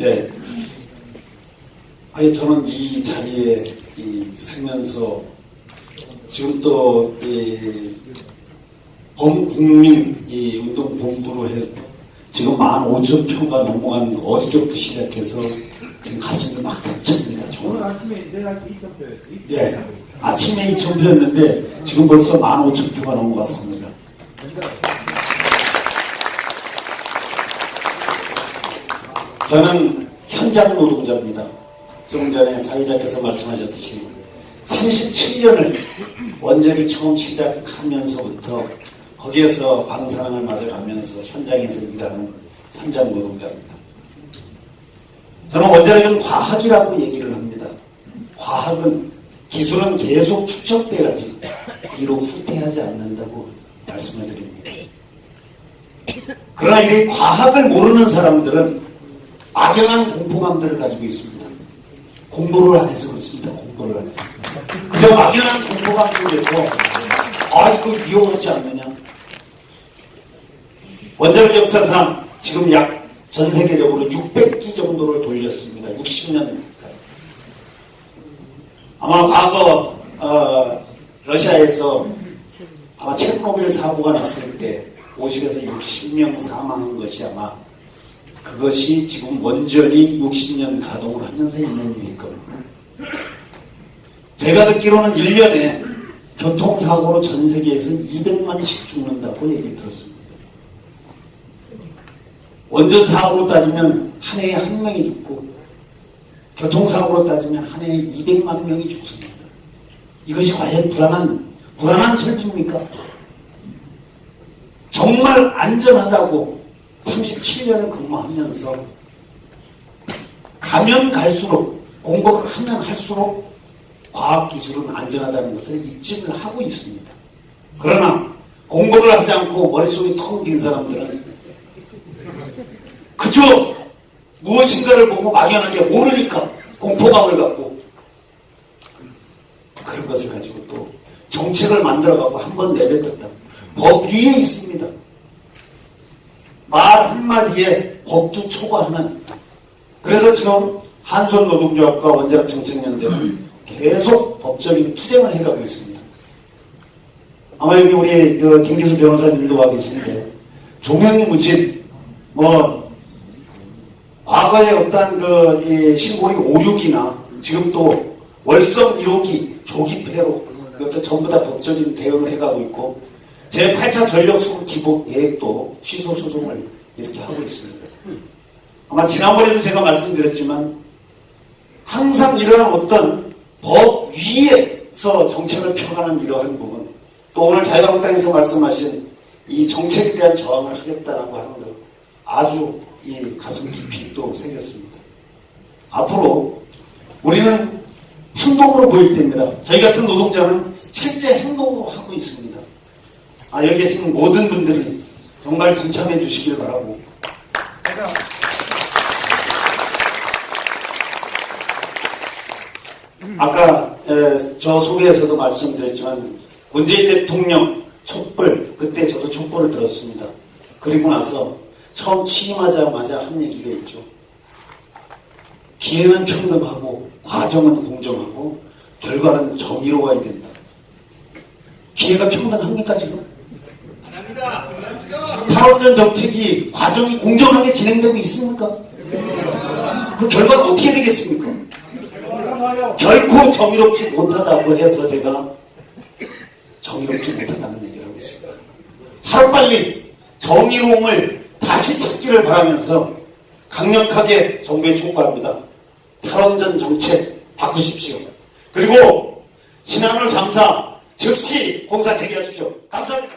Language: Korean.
예. 아니 저는 이 자리에 이 서면서 지금 또 이 범국민 이 운동 본부로 해서 지금 만 오천 표가 넘어간 어저께부터 시작해서 지금 가슴이 막 벅찹니다. 오늘 정말. 아침에 2천 표. 예. 아침에 2천 표였는데 지금 벌써 만 오천 표가 넘어갔습니다. 저는 현장 노동자입니다. 조금 전에 사회자께서 말씀하셨듯이 37년을 원전이 처음 시작하면서부터 거기에서 방사능을 맞아가면서 현장에서 일하는 현장 노동자입니다. 저는 원자력은 과학이라고 얘기를 합니다. 과학은 기술은 계속 축적돼야지 뒤로 후퇴하지 않는다고 말씀을 드립니다. 그러나 이 과학을 모르는 사람들은 막연한 공포감들을 가지고 있습니다. 공부를 안 해서 그렇습니다. 공부를 안 해서. 그저 막연한 공포감 속에서 아 이거 위험하지 않느냐. 원자력 역사상 지금 약 전 세계적으로 600기 정도를 돌렸습니다. 60년 아마 과거 어, 러시아에서 아마 체르노빌 사고가 났을 때 50에서 60명 사망한 것이 아마 그것이 지금 원전이 60년 가동을 하면서 있는 일일 겁니다. 제가 듣기로는 1년에 교통사고로 전 세계에서 200만씩 죽는다고 얘기 들었습니다. 원전 사고로 따지면 한 해에 한 명이 죽고 교통사고로 따지면 한 해에 200만 명이 죽습니다. 이것이 과연 불안한 불안한 설득입니까? 정말 안전하다고 37년을 근무하면서 가면 갈수록 공부를 하면 할수록 과학기술은 안전하다는 것을 입증을 하고 있습니다. 그러나 공부를 하지 않고 머릿속이 텅 빈 사람들은 그저 무엇인가를 보고 막연하게 모르니까 공포감을 갖고 그런 것을 가지고 또 정책을 만들어가고 한 번 내뱉었다. 법 위에 있습니다. 말 한마디에 법도 초과하는 그래서 지금 한손 노동조합과 원자력 정책연대는 계속 법적인 투쟁을 해가고 있습니다. 아마 여기 우리 그 김기수 변호사님도 와 계신데 종횡무진 뭐 과거에 어떤 그이 신고리 5, 6이나 지금 또 월성 1호기 조기폐로 그것도 전부 다 법적인 대응을 해가고 있고 제 8차 전력수급 기복 계획도 취소 소송을 이렇게 하고 있습니다. 아마 지난번에도 제가 말씀드렸지만 항상 이러한 어떤 법 위에서 정책을 펴가는 이러한 부분 또 오늘 자유한국당에서 말씀하신 이 정책에 대한 저항을 하겠다라고 하는 것 아주 이 가슴 깊이 또 새겼습니다. 앞으로 우리는 행동으로 보일 때입니다. 저희 같은 노동자는 실제 행동으로 하고 있습니다. 아, 여기 계신 모든 분들이 정말 동참해 주시길 바라고 제가 아까 에, 저 소개에서도 말씀드렸지만 문재인 대통령 촛불 그때 저도 촛불을 들었습니다. 그리고 나서 처음 취임하자마자 한 얘기가 있죠. 기회는 평등하고 과정은 공정하고 결과는 정의로워야 된다. 기회가 평등합니까 지금? 탈원전 정책이 과정이 공정하게 진행되고 있습니까? 그 결과는 어떻게 되겠습니까? 결코 정의롭지 못하다고 해서 제가 정의롭지 못하다는 얘기를 하고 있습니다. 하루빨리 정의로움을 다시 찾기를 바라면서 강력하게 정부에 촉구합니다. 탈원전 정책 바꾸십시오. 그리고 신한울 3사 즉시 공사 재개하십시오. 감사합니다.